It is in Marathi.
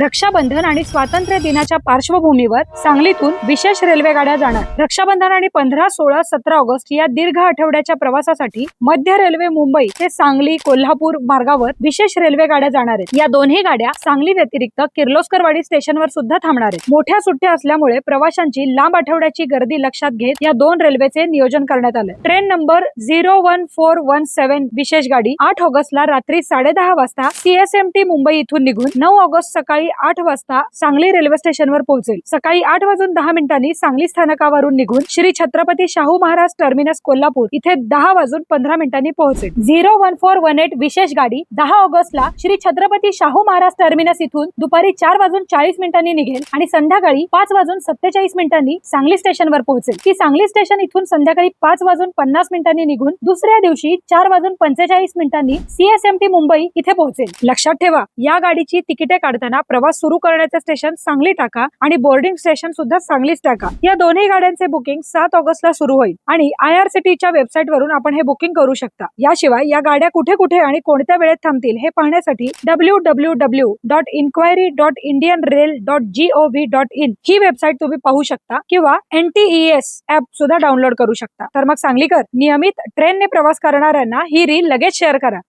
रक्षाबंधन आणि स्वातंत्र्य दिनाच्या पार्श्वभूमीवर सांगलीतून विशेष रेल्वे गाड्या जाणार. रक्षाबंधन आणि पंधरा सोळा सतरा ऑगस्ट या दीर्घ आठवड्याच्या प्रवासासाठी मध्य रेल्वे मुंबई ते सांगली कोल्हापूर मार्गावर विशेष रेल्वे गाड्या जाणार आहेत. या दोन्ही गाड्या सांगली व्यतिरिक्त किर्लोस्करवाडी स्टेशनवर सुद्धा थांबणार आहेत. मोठ्या सुट्ट्या असल्यामुळे प्रवाशांची लांब आठवड्याची गर्दी लक्षात घेत या दोन रेल्वेचे नियोजन करण्यात आले. Train number zero one four one seven विशेष गाडी आठ ऑगस्टला रात्री साडेदहा वाजता सीएसएमटी मुंबई इथून निघून नऊ ऑगस्ट सकाळी आठ वाजता सांगली रेल्वे स्टेशनवर पोहोचेल. सकाळी आठ वाजून दहा मिनिटांनी सांगली स्थानकावरून निघून श्री छत्रपती शाहू महाराज टर्मिनस कोल्हापूर इथे दहा वाजून पंधरा मिनिटांनी पोहोचेल. Zero one four one eight विशेष गाडी दहा ऑगस्टला श्री छत्रपती शाहू महाराज टर्मिनस इथून दुपारी चार वाजून चाळीस मिनिटांनी निघेल आणि संध्याकाळी पाच वाजून सत्तेचाळीस मिनिटांनी सांगली स्टेशनवर पोहोचेल. ती सांगली स्टेशन इथून संध्याकाळी पाच वाजून पन्नास मिनिटांनी निघून दुसऱ्या दिवशी चार वाजून पंचेचाळीस मिनिटांनी सीएसएमटी मुंबई इथे पोहोचेल. लक्षात ठेवा या गाडीची तिकिटे काढताना प्रवास सुरू करण्याचे स्टेशन सांगली टाका आणि बोर्डिंग स्टेशन सुद्धा सांगलीच टाका. या दोन्ही गाड्यांचे बुकिंग सात ऑगस्टला सुरू होईल आणि आय आर सी टीच्या वेबसाईट वरून आपण हे बुकिंग करू शकता. याशिवाय या गाड्या कुठे कुठे आणि कोणत्या वेळेत थांबतील हे पाहण्यासाठी W W W dot enquiry dot Indian rail dot G O V dot in he website तुम्ही पाहू शकता किंवा एनटीईएस ऍप सुद्धा डाउनलोड करू शकता. तर मग सांगलीकर नियमित ट्रेनने प्रवास करणाऱ्यांना ही रील लगेच शेअर करा.